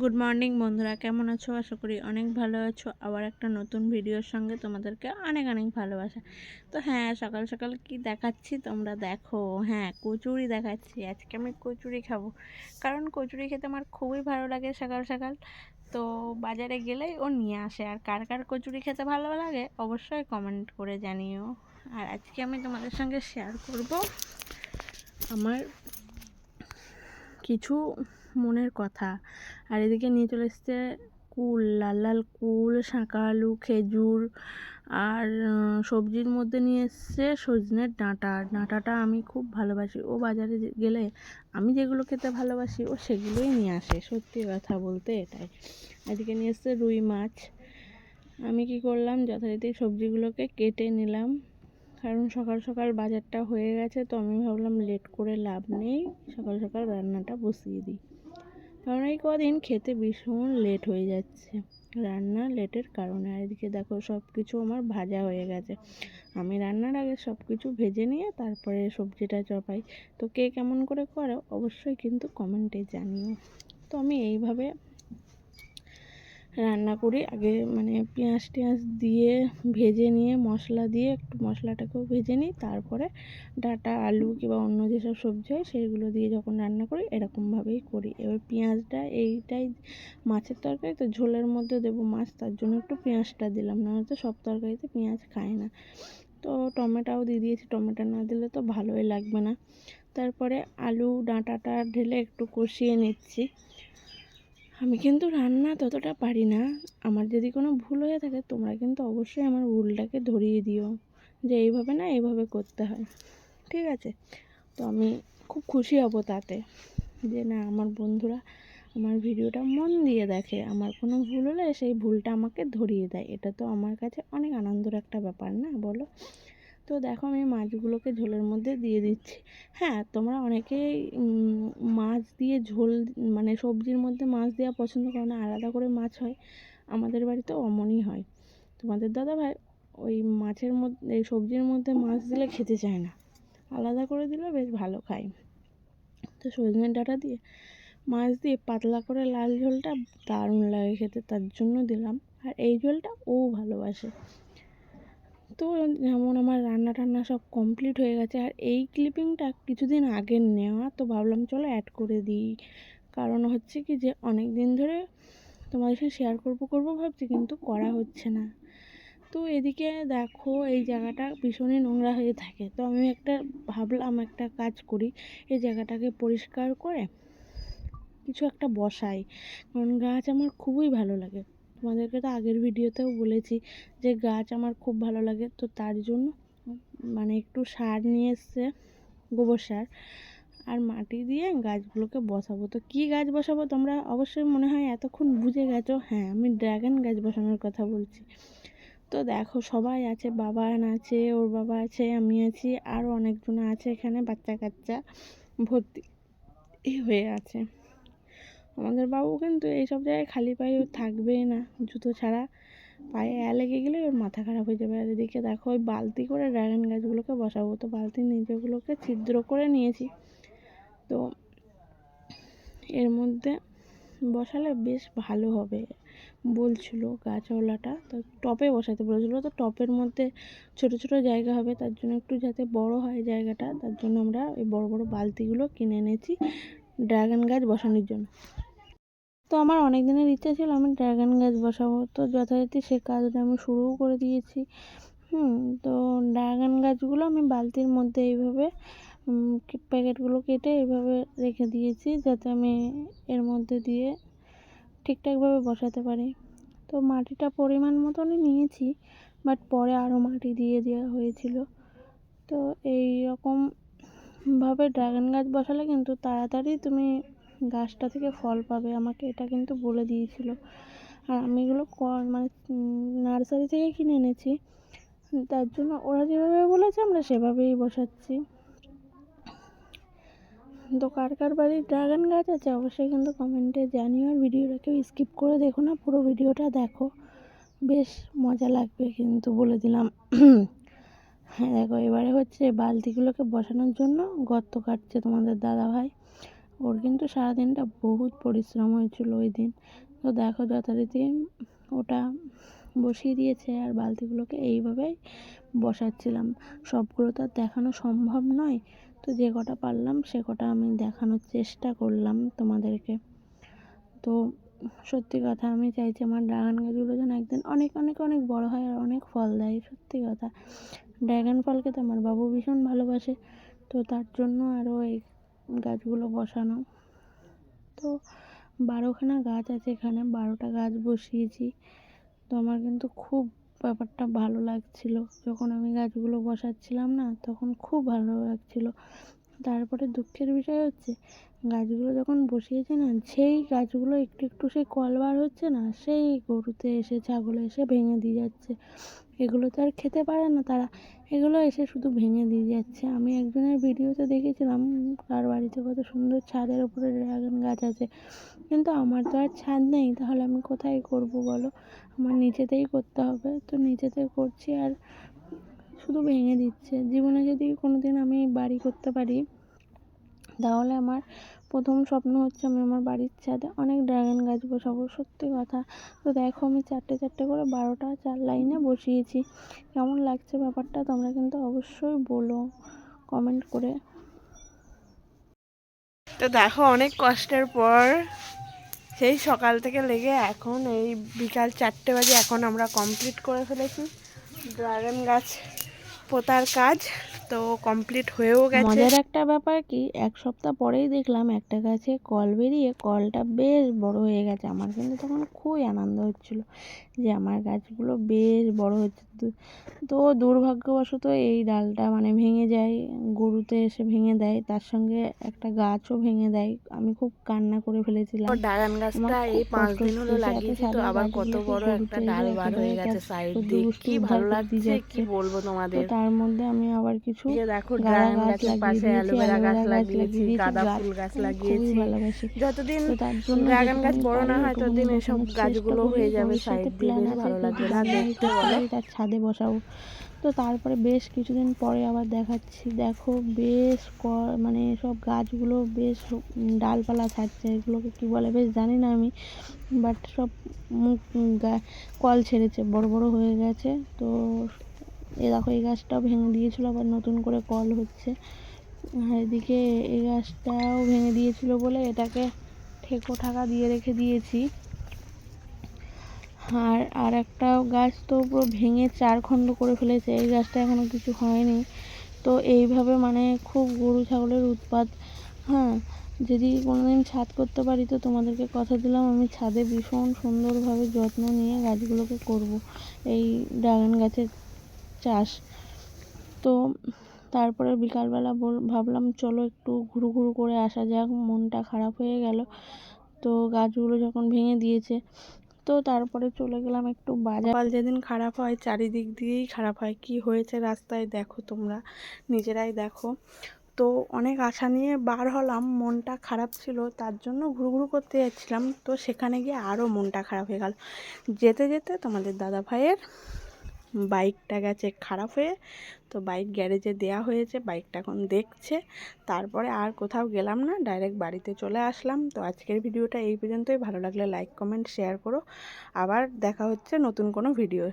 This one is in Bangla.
গুড মর্নিং বন্ধুরা। কেমন আছো? আশা করি অনেক ভালো আছো। আবার একটা নতুন ভিডিওর সঙ্গে তোমাদেরকে অনেক অনেক ভালোবাসা। তো হ্যাঁ সকাল সকাল কি দেখাচ্ছি তোমরা দেখো। হ্যাঁ কচুরি দেখাচ্ছি। আজকে আমি কচুরি খাব। কারণ কচুরি খেতে আমার খুবই ভালো লাগে সকাল সকাল। তো বাজারে গেলেই ও নিয়ে আসে। আর কার কার কচুরি খেতে ভালো লাগে অবশ্যই কমেন্ট করে জানিও। আর আজকে আমি তোমাদের সঙ্গে শেয়ার করব আমার কিছু মনের কথা। আর এদিকে নিয়ে চলে এসছে কুল, লাল লাল কুল, শাঁকা আলু, খেজুর, আর সবজির মধ্যে নিয়ে এসছে সজনের ডাঁটা। ডাঁটাটা আমি খুব ভালোবাসি। ও বাজারে গেলে আমি যেগুলো খেতে ভালোবাসি, ও সেগুলোই নিয়ে আসে। সত্যি কথা বলতে এটাই। এদিকে নিয়ে এসছে রুই মাছ। আমি কি করলাম? যথারীতি সবজিগুলোকে কেটে নিলাম। কারণ সকাল সকাল বাজারটা হয়ে গেছে, তো আমি ভাবলাম লেট করে লাভ নেই। সকাল সকাল রান্নাটা বসিয়ে দিই। কারণ এই কদিন খেতে ভীষণ লেট হয়ে যাচ্ছে। রান্না লেটের কারণে। আর এদিকে দেখো সব কিছু আমার ভাজা হয়ে গেছে। আমি রান্নার আগে সব কিছু ভেজে নিয়ে তারপরে সবজিটা চপাই। তো কে কেমন করে করো অবশ্যই কিন্তু কমেন্টে জানিও। তো আমি এইভাবে রান্না করি। আগে মানে পেঁয়াজ টেঁয়াজ দিয়ে ভেজে নিয়ে মশলা দিয়ে একটু মশলাটাকেও ভেজে নিই। তারপরে ডাটা, আলু কিংবা অন্য যেসব সবজি হয় সেইগুলো দিয়ে যখন রান্না করি এরকমভাবেই করি। এবার পেঁয়াজটা এইটাই মাছের তরকারি তো ঝোলের মধ্যে দেবো মাছ, তার জন্য একটু পেঁয়াজটা দিলাম। না তো সব তরকারিতে পেঁয়াজ খায় না। তো টমেটোও দিয়ে দিয়েছি। টমেটো না দিলে তো ভালোই লাগবে না। তারপরে আলু ডাঁটাটা ঢেলে একটু কষিয়ে নিচ্ছি। আমি কিন্তু রান্না ততটা পারি না। আমার যদি কোনো ভুল হয়ে থাকে, তোমরা কিন্তু অবশ্যই আমার ভুলটাকে ধরিয়ে দিও। যে এইভাবে না, এইভাবে করতে হয়। ঠিক আছে? তো আমি খুব খুশি হব তাতে যে না, আমার বন্ধুরা আমার ভিডিওটা মন দিয়ে দেখে, আমার কোনো ভুল হলে সেই ভুলটা আমাকে ধরিয়ে দেয়। এটা তো আমার কাছে অনেক আনন্দের একটা ব্যাপার না, বলো? তো দেখো আমি মাছগুলোকে ঝোলের মধ্যে দিয়ে দিচ্ছি। হ্যাঁ তোমরা অনেকেই মাছ দিয়ে ঝোল মানে সবজির মধ্যে মাছ দেওয়া পছন্দ করো না, আলাদা করে মাছ হয়। আমাদের বাড়িতে অমনই হয়। তোমাদের দাদা ভাই ওই মাছের মধ্যে এই সবজির মধ্যে মাছ দিলে খেতে চায় না। আলাদা করে দিলে বেশ ভালো খায়। তো সজনে ডাঁটা দিয়ে মাছ দিয়ে পাতলা করে লাল ঝোলটা দারুণ লাগে খেতে, তার জন্য দিলাম। আর এই ঝোলটা ও ভালোবাসে। তো যেমন আমার রান্না টান্না সব কমপ্লিট হয়ে গেছে। আর এই ক্লিপিংটা কিছুদিন আগের নেওয়া, তো ভাবলাম চলো অ্যাড করে দিই। কারণ হচ্ছে কি যে অনেক দিন ধরে তোমাদের সাথে শেয়ার করব করব ভাবছি, কিন্তু করা হচ্ছে না। তো এদিকে দেখো, এই জায়গাটা ভীষণই নোংরা হয়ে থাকে। তো আমি একটা, ভাবলাম একটা কাজ করি, এই জায়গাটাকে পরিষ্কার করে কিছু একটা বসাই। কারণ গাছ আমার খুবই ভালো লাগে। তোমাদেরকে তো আগের ভিডিওতেও বলেছি যে গাছ আমার খুব ভালো লাগে, তো তার জন্য মানে একটু সার নিয়ে এসছে গোবর সার আর মাটি দিয়ে গাছগুলোকে বসাবো। তো কী গাছ বসাবো তোমরা অবশ্যই মনে হয় এতক্ষণ বুঝে গেছো। হ্যাঁ আমি ড্রাগন গাছ বসানোর কথা বলছি। তো দেখো সবাই আছে বাবা আছে, ওর বাবা আছে, আমি আছি, আরও অনেকজন আছে এখানে বাচ্চা কাচ্চা ভর্তি হয়ে আছে। আমাদের বাবু কিন্তু এইসব জায়গায় খালি পায়ে থাকবেই না। জুতো ছাড়া পায়ে অ্যা লেগে গেলে ওর মাথা খারাপ হয়ে যাবে। আর এদিকে দেখো, ওই বালতি করে ড্রাগন গাছগুলোকে বসাবো। তো বালতির নিচেগুলোকে ছিদ্র করে নিয়েছি। তো এর মধ্যে বসালে বেশ ভালো হবে বলছিল গাছওয়ালাটা। তো টপে বসাতে বলেছিলো। তো টপের মধ্যে ছোট ছোট জায়গা হবে, তার জন্য একটু যাতে বড় হয় জায়গাটা, তার জন্য আমরা এই বড় বড় বালতিগুলো কিনে এনেছি ড্রাগন গাছ বসানোর জন্য। তো আমার অনেক দিনের ইচ্ছা ছিল আমি ড্রাগন গাছ বসাবো। তো যথারীতি সে কাজটা আমি শুরুও করে দিয়েছি। হুম, তো ড্রাগন গাছগুলো আমি বালতির মধ্যে এইভাবে প্যাকেটগুলো কেটে এইভাবে রেখে দিয়েছি যাতে আমি এর মধ্যে দিয়ে ঠিকঠাকভাবে বসাতে পারি। তো মাটিটা পরিমাণ মতনই নিয়েছি, বাট পরে আরও মাটি দিয়ে দেওয়া হয়েছিল। তো এই রকমভাবে ড্রাগন গাছ বসালে কিন্তু তাড়াতাড়ি তুমি গাছটা থেকে ফল পাবে, আমাকে এটা কিন্তু বলে দিয়েছিল। আর আমি এগুলো মানে নার্সারি থেকে কিনে এনেছি। তার জন্য ওরা যেভাবে বলেছে আমরা সেভাবেই বসাচ্ছি। তো কার কার বাড়ির ড্রাগন গাছ আছে অবশ্যই কিন্তু কমেন্টে জানিও আর ভিডিওটা কেউ স্কিপ করে দেখো না, পুরো ভিডিওটা দেখো। বেশ মজা লাগবে কিন্তু বলে দিলাম। হ্যাঁ দেখো এবারে হচ্ছে বালতিগুলোকে বসানোর জন্য গর্ত কাটছে তোমাদের দাদা ভাই ওর কিন্তু সারাদিনটা বহুত পরিশ্রম হয়েছিল ওই দিন তো দেখো যথারীতি ওটা বসিয়ে দিয়েছে আর বালতিগুলোকে এইভাবেই বসাচ্ছিলাম। সবগুলো তো আর দেখানো সম্ভব নয়। তো যে কটা পারলাম সে কটা আমি দেখানোর চেষ্টা করলাম তোমাদেরকে। তো সত্যি কথা আমি চাইছি আমার ড্রাগন গাছগুলো যেন একদিন অনেক অনেক অনেক বড় হয় আর অনেক ফল দেয়, সত্যি কথা। ড্রাগন ফলকে তো আমার বাবু ভীষণ ভালোবাসে। তো তার জন্য আরও এই গাছগুলো বসানো। তো বারোখানা গাছ আছে এখানে, বারোটা গাছ বসিয়েছি। তো আমার কিন্তু খুব ব্যাপারটা ভালো লাগছিল। যখন আমি গাছগুলো বসাচ্ছিলাম না, তখন খুব ভালো লাগছিল। তারপরে দুঃখের বিষয় হচ্ছে, গাছগুলো যখন বসিয়েছি না, সেই গাছগুলো একটু একটু সেই কল বার হচ্ছে না, সেই গরুতে এসে, ছাগলে এসে ভেঙে দিয়ে যাচ্ছে। এগুলো তো আর খেতে পারে না তারা। এগুলো এসে শুধু ভেঙে দিয়ে যাচ্ছে। আমি একজনের ভিডিওতে দেখেছিলাম, তার বাড়িতে কত সুন্দর ছাদের উপরে ড্রাগন গাছ আছে। কিন্তু আমার তো আর ছাদ নেই, তাহলে আমি কোথায় করব বলো? আমার নিচেতেই করতে হবে। তো নিচেতে করছি আর শুধু ভেঙে দিচ্ছে। জীবনে যদি কোনো দিন আমি বাড়ি করতে পারি তাহলে আমার প্রথম স্বপ্ন হচ্ছে আমি আমার বাড়ির ছাদে অনেক ড্রাগন গাছ বসাবো, সত্যি কথা। তো দেখো আমি চারটে চারটে করে বারোটা চার লাইনে বসিয়েছি। কেমন লাগছে ব্যাপারটা তোমরা কিন্তু অবশ্যই বলো কমেন্ট করে। তো দেখো অনেক কষ্টের পর সেই সকাল থেকে লেগে এখন এই বিকাল চারটে বাজে এখন আমরা কমপ্লিট করে ফেলেছি। ড্রাগন গাছ, পোতার কাজ। তো কমপ্লিট হয়েও গেছে। মজার একটা ব্যাপার কি এক সপ্তাহ পরেই দেখলাম একটা গাছে কল বেরিয়ে কলটা বেশ বড় হয়ে গেছে। আমার কিন্তু তখন খুবই আনন্দ হচ্ছিল যে আমার গাছগুলো বেশ বড় হচ্ছে। তো- দুর্ভাগ্যবশত এই ডালটা মানে ভেঙে যায় গরুতে এসে ভেঙে দেয় তার সঙ্গে একটা গাছও ভেঙে দেয়। আমি খুব কান্না করে ফেলেছিলাম। ড্রাগন গাছটা এই পাঁচ দিন হলো লাগিয়েছি তো আবার কত বড় একটা ডাল বার হয়ে গেছে সাইড দিয়ে কি ভালো লাগছে কি বলব তোমাদের? তার মধ্যে আমি আবার কিছু যে দেখো ড্রাগন গাছ গাছের পাশে অ্যালোভেরা গাছ লাগিয়েছি গাঁদা ফুল গাছ লাগিয়েছি। যতদিন ড্রাগন গাছ বড় না হয় ততদিন এসব গাছগুলো হয়ে যাবে সাইড দিয়ে বেশ ভালো লাগবে। না দেখতে তার ছাদে বসাবো। তো তারপরে বেশ কিছুদিন পরে আবার দেখাচ্ছি। দেখো বেশ ক- মানে সব গাছগুলো বেশ ডালপালা ছাড়ছে। এগুলোকে কী বলে বেশ জানি না আমি বাট সব মুখ কল ছেড়েছে বড় বড় হয়ে গেছে। তো এ দেখো, এই গাছটাও ভেঙে দিয়েছিল, আবার নতুন করে কল হচ্ছে। আর এদিকে এই গাছটাও ভেঙে দিয়েছিল বলে এটাকে ঠেকো ঠাকা দিয়ে রেখে দিয়েছি। আর আর একটা গাছ তো পুরো ভেঙে চার খণ্ড করে ফেলেছে, এই গাছটা এখনও কিছু হয়নি। তো এইভাবে মানে খুব গরু ছাগলের উৎপাত হ্যাঁ? যদি কোনোদিন ছাদ করতে পারি তো তোমাদেরকে কথা দিলাম, আমি ছাদে ভীষণ সুন্দরভাবে যত্ন নিয়ে গাছগুলোকে করব। এই ড্রাগন গাছের চাষ। তো তারপরে বিকালবেলা বল- ভাবলাম চলো একটু ঘুরু ঘুরু করে আসা যাক, মনটা খারাপ হয়ে গেল। তো গাছগুলো যখন ভেঙে দিয়েছে, তো তারপরে চলে গেলাম একটু বাজার। যেদিন খারাপ হয় চারিদিক দিয়েই খারাপ হয়। কি হয়েছে রাস্তায় দেখো তোমরা, নিজেরাই দেখো। তো অনেক আশা নিয়ে বার হলাম, মনটা খারাপ ছিল, তার জন্য ঘুরু ঘুরু করতে যাচ্ছিলাম। তো সেখানে গিয়ে আরও মনটা খারাপ হয়ে গেল। যেতে যেতে তোমাদের দাদা ভাইয়ের বাইকটা গেছে খারাপ হয়ে, তো বাইক গ্যারেজে দেয়া হয়েছে, বাইকটা এখন দেখছে। তারপরে আর কোথাও গেলাম না, ডাইরেক্ট বাড়িতে চলে আসলাম। তো আজকের ভিডিওটা এই পর্যন্তই। ভালো লাগলে লাইক, কমেন্ট, শেয়ার করো। আবার দেখা হচ্ছে নতুন কোনো ভিডিও